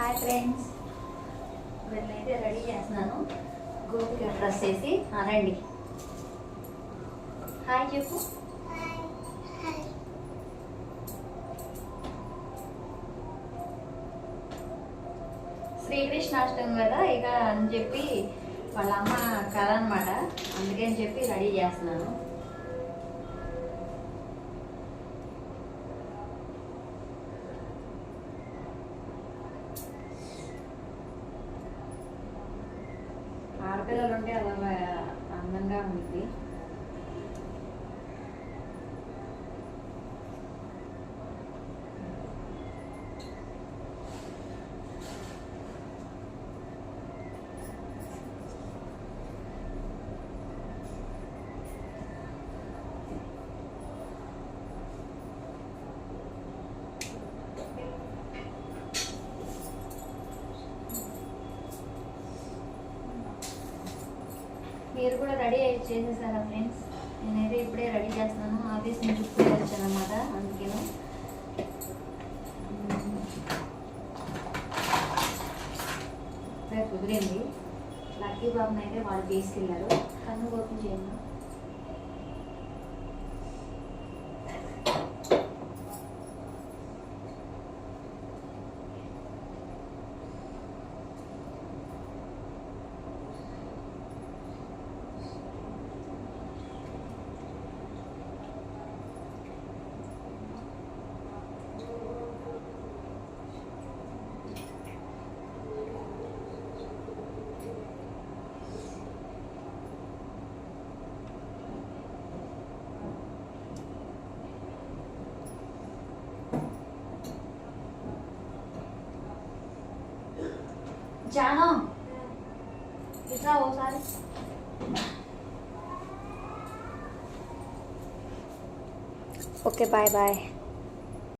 Hi friends వీళ్ళైతే ready చేస్తున్నాను. గోపిక dress వేసి ఆ, రండి హాయ్ చెప్పు. శ్రీకృష్ణాష్టమి కదా ఇక అని చెప్పి వాళ్ళ అమ్మ కథ అనమాట అందుకని చెప్పి రెడీ చేస్తున్నాను. ఆడపిల్లలు ఉంటే అలా అందంగా ఉంటుంది మీరు కూడా రెడీ అయ్యి చేసేసారా ఫ్రెండ్స్ నేనైతే ఇప్పుడే రెడీ చేస్తున్నాను. ఆఫీస్ నుంచి ఇప్పుడే వచ్చాను అనమాట అందుకని. ఇప్పుడే కుదిరింది. లక్కీ బాబుని అయితే వాళ్ళు తీసుకెళ్ళారు. కన్ను ఓపెన్ जाना। कितना हो सारे। Okay bye bye